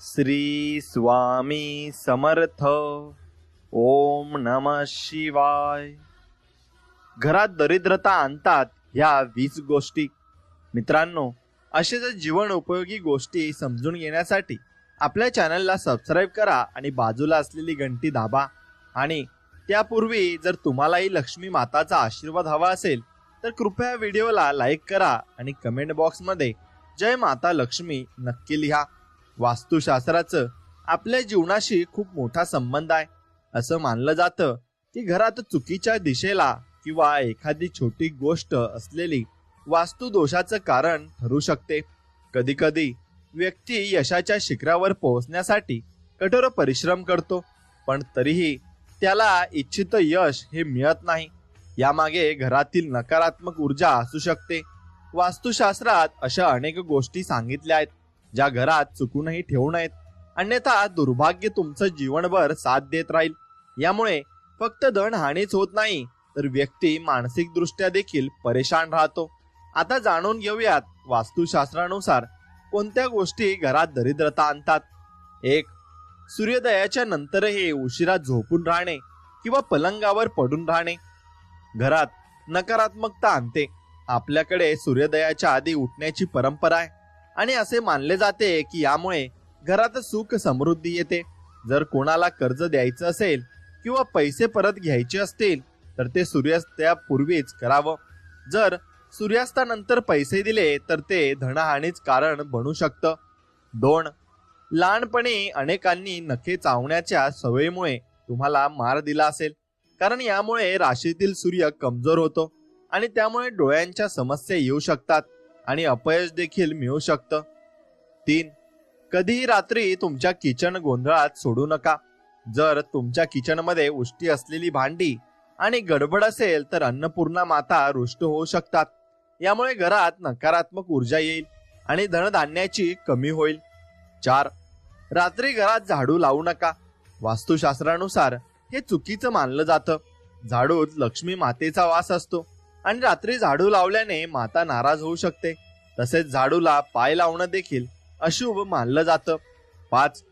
श्री स्वामी समर्थ। ओम नम शिवाय। घरात दरिद्रता आणतात ह्या वीस गोष्टी. मित्रांनो असेच जीवन उपयोगी गोष्टी समजून घेण्यासाठी आपल्या चॅनलला सबस्क्राईब करा आणि बाजूला असलेली घंटी दाबा. आणि त्यापूर्वी जर तुम्हालाही लक्ष्मी माताचा आशीर्वाद हवा असेल तर कृपया व्हिडिओला लाईक करा आणि कमेंट बॉक्समध्ये जय माता लक्ष्मी नक्की लिहा. वास्तुशास्त्राचं आपल्या जीवनाशी खूप मोठा संबंध आहे. असं मानलं जातं की घरात चुकीच्या दिशेला किंवा एखादी छोटी गोष्ट असलेली वास्तू दोषाचं कारण ठरू शकते. कधी कधी व्यक्ती यशाच्या शिखरावर पोहोचण्यासाठी कठोर परिश्रम करतो पण तरीही त्याला इच्छित यश हे मिळत नाही. यामागे घरातील नकारात्मक ऊर्जा असू शकते. वास्तुशास्त्रात अशा अनेक गोष्टी सांगितल्या आहेत. ज्या घरात चुकूनही ठेवू नयेत अन्यथा दुर्भाग्य तुमचं जीवनभर साथ देत राहील. यामुळे फक्त धन हानीच होत नाही तर व्यक्ती मानसिक दृष्ट्या देखील परेशान राहतो. आता जाणून घेऊयात वास्तुशास्त्रानुसार कोणत्या गोष्टी घरात दरिद्रता आणतात? एक सूर्योदयाच्या नंतरही उशिरा झोपून राहणे किंवा पलंगावर पडून राहणे. घरात नकारात्मकता आणते. आपल्याकडे सूर्योदयाच्या आधी उठण्याची परंपरा आहे. आणि असे मानले जाते की यामुळे घरात सुख समृद्धी येते. जर कोणाला कर्ज द्यायचं असेल किंवा पैसे परत घ्यायचे असतील तर ते सूर्यास्तापूर्वीच करावं. जर सूर्यास्तानंतर पैसे दिले तर ते धनहानीच कारण बनू शकतं. दोन लहानपणी अनेकांनी नखे चावण्याच्या सवयीमुळे तुम्हाला मार दिला असेल. कारण यामुळे राशीतील सूर्य कमजोर होतो आणि त्यामुळे डोळ्यांच्या समस्या येऊ शकतात. आणि अपयश देखील मिळू शकतं. तीन कधीही रात्री तुमच्या किचन गोंधळात सोडू नका. जर तुमच्या किचनमध्ये उष्टी असलेली भांडी आणि गडबड असेल तर अन्नपूर्णा माता रुष्ट होऊ शकतात. यामुळे घरात नकारात्मक ऊर्जा येईल आणि धनधान्याची कमी होईल. चार रात्री घरात झाडू लावू नका. वास्तुशास्त्रानुसार हे चुकीचं मानलं जातं. झाडूत लक्ष्मी मातेचा वास असतो. आणि रात्री झाडू लावल्याने माता नाराज होऊ शकते. तसेच झाडूला पाय लावणं देखील अशुभ मानलं जातं. पाच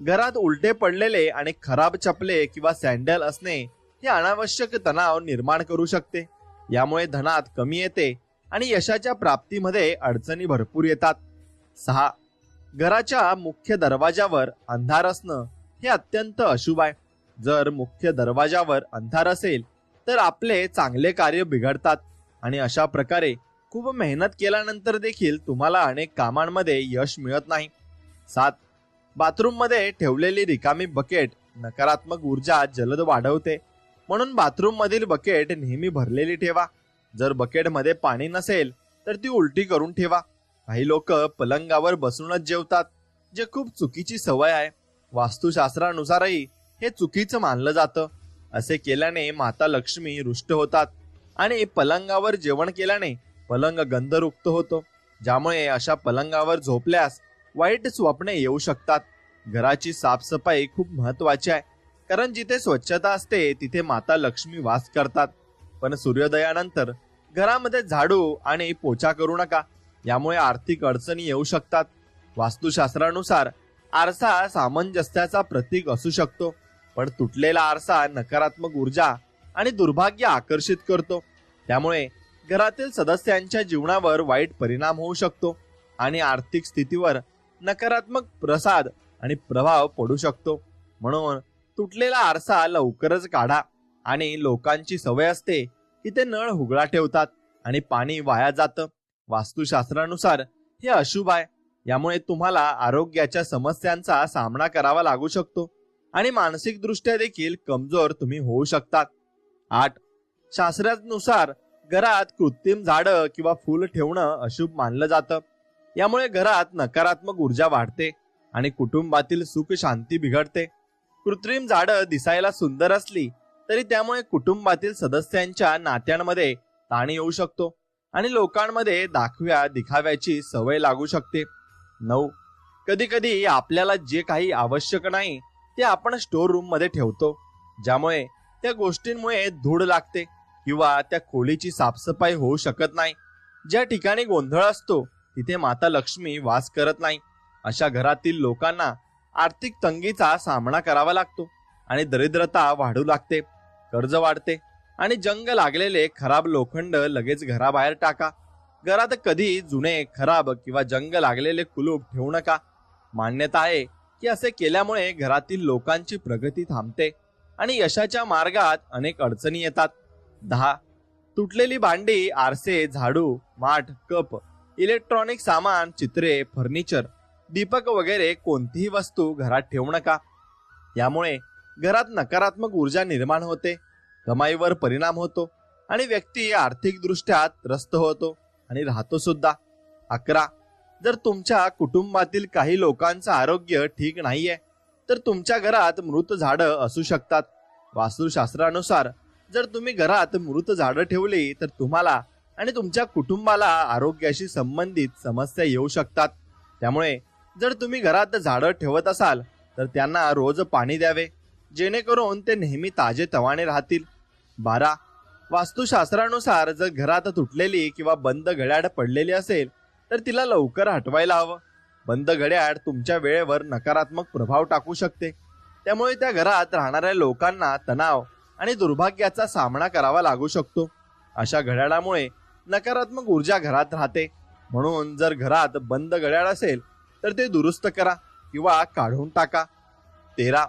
घरात उलटे पडलेले आणि खराब चपले किंवा सँडल असणे हे अनावश्यक तणाव निर्माण करू शकते. यामुळे धनात कमी येते आणि यशाच्या प्राप्तीमध्ये अडचणी भरपूर येतात. सहा घराच्या मुख्य दरवाजावर अंधार असणं हे अत्यंत अशुभ आहे. जर मुख्य दरवाजावर अंधार असेल तर आपले चांगले कार्य बिघडतात. आणि अशा प्रकारे खूप मेहनत केल्यानंतर देखील तुम्हाला अनेक कामांमध्ये यश मिळत नाही. सात. बाथरूममध्ये ठेवलेली रिकामी बकेट नकारात्मक ऊर्जा जलद वाढवते. म्हणून बाथरूममधील बकेट नेहमी भरलेली ठेवा. जर बकेटमध्ये पाणी नसेल तर ती उलटी करून ठेवा. काही लोक पलंगावर बसूनच जेवतात जे खूप चुकीची सवय आहे. वास्तुशास्त्रानुसारही हे चुकीचं मानलं जातं. असे केल्याने माता लक्ष्मी रुष्ट होतात आणि पलंगावर जेवण केल्याने पलंग गंधरुक्त होतो. ज्यामुळे अशा पलंगावर झोपल्यास वाईट स्वप्ने येऊ शकतात. घराची साफसफाई खूप महत्वाची आहे. कारण जिथे स्वच्छता असते तिथे माता लक्ष्मी वास करतात. पण सूर्योदयानंतर घरामध्ये झाडू आणि पोछा करू नका. यामुळे आर्थिक अडचणी येऊ शकतात. वास्तुशास्त्रानुसार आरसा सामंजस्याचा प्रतीक असू शकतो. पण तुटलेला आरसा नकारात्मक ऊर्जा आणि दुर्भाग्य आकर्षित करतो. त्यामुळे घरातील सदस्यांच्या जीवनावर वाईट परिणाम होऊ शकतो आणि आर्थिक स्थितीवर नकारात्मक प्रसाद आणि प्रभाव पडू शकतो. म्हणून तुटलेला आरसा लवकरच काढा आणि लोकांची सवय असते की ते नळ हुगळा ठेवतात आणि पाणी वाया जातं. वास्तुशास्त्रानुसार हे अशुभ आहे. यामुळे तुम्हाला आरोग्याच्या समस्यांचा सामना करावा लागू शकतो. आणि मानसिकदृष्ट्या देखील कमजोर तुम्ही होऊ शकतात. आठ. शास्त्रानुसार घरात कृत्रिम झाडं किंवा फुल ठेवणं अशुभ मानलं जातं. यामुळे घरात नकारात्मक ऊर्जा वाढते आणि कुटुंबातील सुख शांती बिघडते. कृत्रिम झाडं दिसायला सुंदर असली तरी त्यामुळे कुटुंबातील सदस्यांच्या नात्यांमध्ये ताण येऊ शकतो आणि लोकांमध्ये दाखव्या दिखाव्याची सवय लागू शकते. नऊ. कधी कधी आपल्याला जे काही आवश्यक नाही ते आपण स्टोर रूममध्ये ठेवतो. ज्यामुळे त्या गोष्टींमुळे धूळ लागते किंवा त्या खोलीची साफसफाई होऊ शकत नाही. ज्या ठिकाणी गोंधळ असतो तिथे माता लक्ष्मी वास करत नाही. अशा घरातील लोकांना आर्थिक तंगीचा सामना करावा लागतो आणि दरिद्रता वाढू लागते कर्ज वाढते आणि जंग लागलेले खराब लोखंड लगेच घराबाहेर टाका. घरात कधी जुने खराब किंवा जंग लागलेले कुलूप ठेवू नका. मान्यता आहे की असे केल्यामुळे घरातील लोकांची प्रगती थांबते आणि यशाच्या मार्गात अनेक अडचणी येतात. दहा. तुटलेली भांडी आरसे झाडू माठ कप इलेक्ट्रॉनिक सामान चित्रे फर्निचर दीपक वगैरे कोणतीही वस्तू घरात ठेवू नका. यामुळे घरात नकारात्मक ऊर्जा निर्माण होते कमाईवर परिणाम होतो आणि व्यक्ती आर्थिकदृष्ट्या त्रस्त होतो आणि राहतो सुद्धा. अकरा. जर तुमच्या कुटुंबातील काही लोकांचं आरोग्य ठीक नाहीये तर तुमच्या घरात मृत झाडं असू शकतात. वास्तुशास्त्रानुसार जर तुम्ही घरात मृत झाडं ठेवली तर तुम्हाला आणि तुमच्या कुटुंबाला आरोग्याशी संबंधित समस्या येऊ शकतात. त्यामुळे जर तुम्ही घरात झाडं ठेवत असाल तर त्यांना रोज पाणी द्यावे जेणेकरून ते नेहमी ताजे तवाने राहतील. बारा. वास्तुशास्त्रानुसार जर घरात तुटलेली किंवा बंद घड्याळ पडलेली असेल तर तिला लवकर हटवायला हवं. बंद घड्याळ तुमच्या वेळेवर नकारात्मक प्रभाव टाकू शकते. त्यामुळे त्या घरात राहणाऱ्या लोकांना तणाव आणि दुर्भाग्याचा सामना करावा लागू शकतो. अशा घड्याळामुळे नकारात्मक ऊर्जा घरात राहते. म्हणून जर घरात बंद घड्याळ असेल तर ते दुरुस्त करा किंवा काढून टाका. तेरा.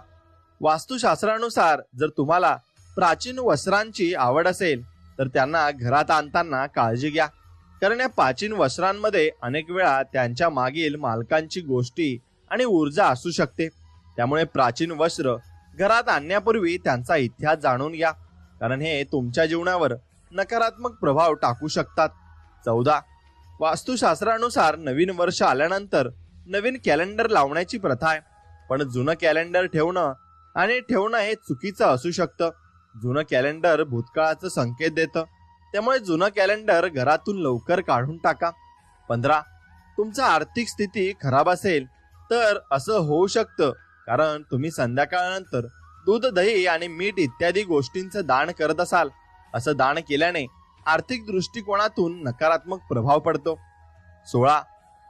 वास्तुशास्त्रानुसार जर तुम्हाला प्राचीन वस्त्रांची आवड असेल तर त्यांना घरात आणताना काळजी घ्या. कारण या प्राचीन वस्त्रांमध्ये अनेक वेळा त्यांच्या मागील मालकांची गोष्टी आणि ऊर्जा असू शकते. त्यामुळे प्राचीन वस्त्र घरात आणण्यापूर्वी त्यांचा इतिहास जाणून घ्या. कारण हे तुमच्या जीवनावर नकारात्मक प्रभाव टाकू शकतात. चौदा. वास्तुशास्त्रानुसार नवीन वर्ष आल्यानंतर नवीन कॅलेंडर लावण्याची प्रथा आहे. पण जुनं कॅलेंडर ठेवणं आणि ठेवणं हे चुकीचं असू शकतं. जुनं कॅलेंडर भूतकाळाचं संकेत देतं. त्यामुळे जुनं कॅलेंडर घरातून लवकर काढून टाका. पंधरा तुमचा आर्थिक स्थिती खराब असेल तर असं होऊ शकतं. कारण तुम्ही संध्याकाळनंतर दूध दही आणि मीठ इत्यादी गोष्टींचं दान करत असाल. असं दान केल्याने आर्थिक दृष्टिकोनातून नकारात्मक प्रभाव पडतो. सोळा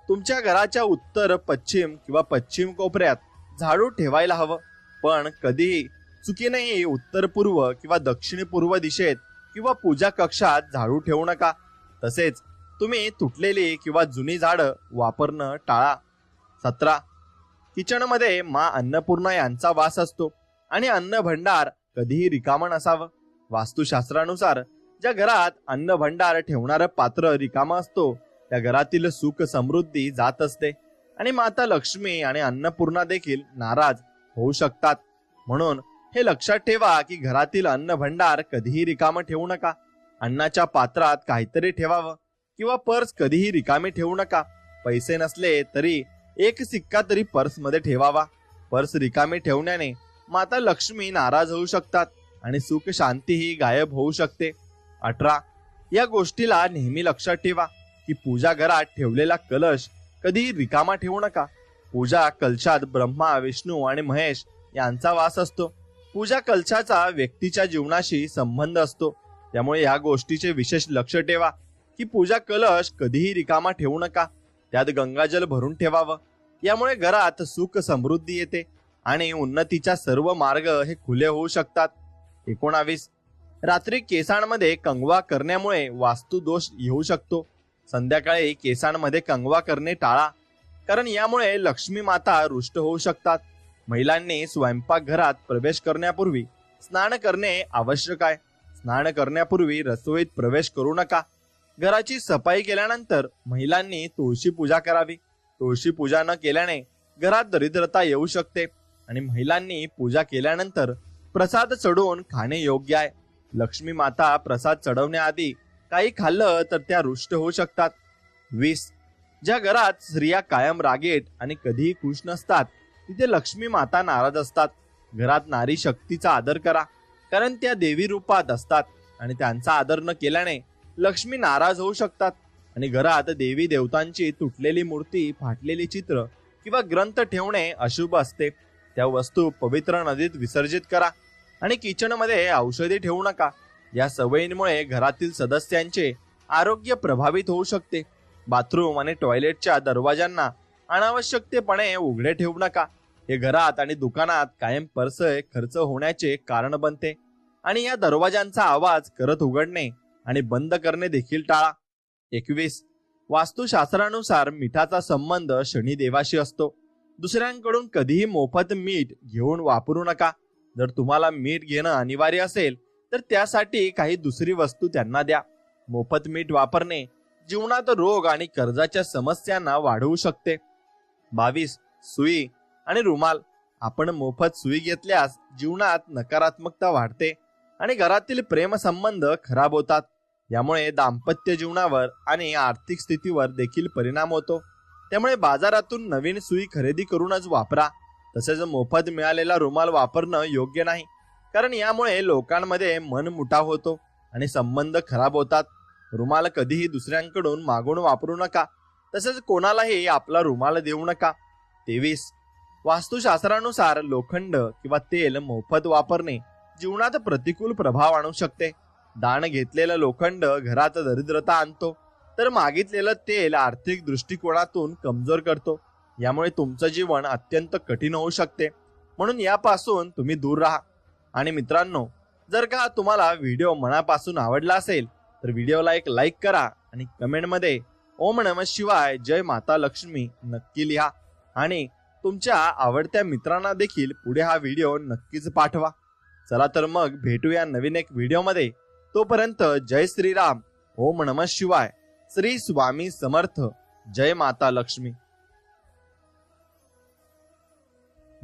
तुमच्या घराच्या उत्तर पश्चिम किंवा पश्चिम कोपऱ्यात झाडू ठेवायला हवं. पण कधीही चुकीनेही उत्तर पूर्व किंवा दक्षिण पूर्व दिशेत किंवा पूजा कक्षात झाडू ठेवू नका. तसेच तुम्ही तुटलेली किंवा जुनी झाडं वापरणं टाळा. सतरा किचनमध्ये मा अन्नपूर्णा यांचा वास असतो आणि अन्न भंडार कधीही रिकामं नसावं. वास्तुशास्त्रानुसार ज्या घरात अन्न भंडार ठेवणारं पात्र रिकामं असतो त्या घरातील सुख समृद्धी जात असते आणि माता लक्ष्मी आणि अन्नपूर्णा देखील नाराज होऊ शकतात. म्हणून हे लक्षात ठेवा की घरातील अन्न भंडार कधीही रिकामं ठेवू नका. अन्नाच्या पात्रात काहीतरी ठेवावं किंवा पर्स कधीही रिकामी ठेवू नका. पैसे नसले तरी एक सिक्का तरी पर्समध्ये ठेवावा. पर्स रिकामी ठेवण्याने माता लक्ष्मी नाराज होऊ शकतात आणि सुख शांतीही गायब होऊ शकते. अठरा या गोष्टीला नेहमी लक्षात ठेवा की पूजा घरात ठेवलेला कलश कधीही रिकामा ठेवू नका. पूजा कलशात ब्रह्मा विष्णू आणि महेश यांचा वास असतो. पूजा कलशाचा व्यक्तीच्या जीवनाशी संबंध असतो. त्यामुळे या गोष्टीचे विशेष लक्ष ठेवा की पूजा कलश कधीही रिकामा ठेवू नका. त्यात गंगाजल भरून ठेवावं. यामुळे घरात सुख समृद्धी येते आणि उन्नतीच्या सर्व मार्ग हे खुले होऊ शकतात. एकोणावीस. रात्री केसांमध्ये कंगवा करण्यामुळे वास्तू दोष येऊ शकतो. संध्याकाळी केसांमध्ये कंगवा करणे टाळा कारण यामुळे लक्ष्मी माता रुष्ट होऊ शकतात. महिलांनी स्वयंपाकघरात प्रवेश करण्यापूर्वी स्नान करणे आवश्यक आहे. स्नान करण्यापूर्वी रसोईत प्रवेश करू नका. घराची सफाई केल्यानंतर महिलांनी तुळशी पूजा करावी. तुळशी पूजा न केल्याने घरात दरिद्रता येऊ शकते आणि महिलांनी पूजा केल्यानंतर प्रसाद चढवून खाणे योग्य आहे. लक्ष्मी माता प्रसाद चढवण्याआधी काही खाल्लं तर त्या रुष्ट होऊ शकतात. वीस ज्या घरात स्त्रिया कायम रागेट आणि कधीही खुश नसतात तिथे लक्ष्मी माता नाराज असतात. घरात नारी शक्तीचा आदर करा. कारण त्या देवी रूपात असतात आणि त्यांचा आदर न केल्याने लक्ष्मी नाराज होऊ शकतात. आणि घरात देवी देवतांची तुटलेली मूर्ती फाटलेली चित्र किंवा ग्रंथ ठेवणे अशुभ असते. त्या वस्तू पवित्र नदीत विसर्जित करा आणि किचनमध्ये औषधी ठेवू नका. या सवयींमुळे घरातील सदस्यांचे आरोग्य प्रभावित होऊ शकते. बाथरूम आणि टॉयलेटच्या दरवाजांना अनावश्यकतेपणे उघडे ठेवू नका. हे घरात आणि दुकानात कायम परसय खर्च होण्याचे कारण बनते. आणि या दरवाजांचा आवाज करत उघडणे आणि बंद करणे देखील टाळा. एकवीस. वास्तुशास्त्रानुसार मिठाचा संबंध शनिदेवाशी असतो. दुसऱ्यांकडून कधीही मोफत मीठ घेऊन वापरू नका. जर तुम्हाला मीठ घेणं अनिवार्य असेल तर त्यासाठी काही दुसरी वस्तू त्यांना द्या. मोफत मीठ वापरणे जीवनात रोग आणि कर्जाच्या समस्यांना वाढवू शकते. बावीस सुई आणि रुमाल. आपण मोफत सुई घेतल्यास जीवनात नकारात्मकता वाढते आणि घरातील प्रेमसंबंध खराब होतात. यामुळे दाम्पत्य जीवनावर आणि आर्थिक स्थितीवर देखील परिणाम होतो. त्यामुळे बाजारातून नवीन सुई खरेदी करूनच वापरा. तसेच मोफत मिळालेला रुमाल वापरणं योग्य नाही. कारण यामुळे लोकांमध्ये मनमुटाव होतो आणि संबंध खराब होतात. रुमाल कधीही दुसऱ्यांकडून मागून वापरू नका. तसंच कोणालाही आपला रुमाल देऊ नका. तेवीस. वास्तुशास्त्रानुसार लोखंड किंवा तेल मोफत वापरणे जीवनात प्रतिकूल प्रभाव आणू शकते. दान घेतलेलं लोखंड घरात दरिद्रता आणतो. तर मागितलेलं तेल आर्थिक दृष्टिकोनातून कमजोर करतो. यामुळे तुमचं जीवन अत्यंत कठीण होऊ शकते. म्हणून यापासून तुम्ही दूर राहा. आणि मित्रांनो जर का तुम्हाला व्हिडिओ मनापासून आवडला असेल तर व्हिडिओला एक लाईक करा आणि कमेंटमध्ये ओम नम शिवाय. जय माता लक्ष्मी. नक्की लिहा. आणि तुमच्या आवडत्या मित्रांना देखील पुढे हा व्हिडिओ नक्कीच पाठवा. चला तर मग भेटूया नवीन एक व्हिडिओमध्ये. तोपर्यंत जय श्रीराम. ओम नम शिवाय. श्री स्वामी समर्थ. जय माता लक्ष्मी.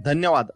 धन्यवाद.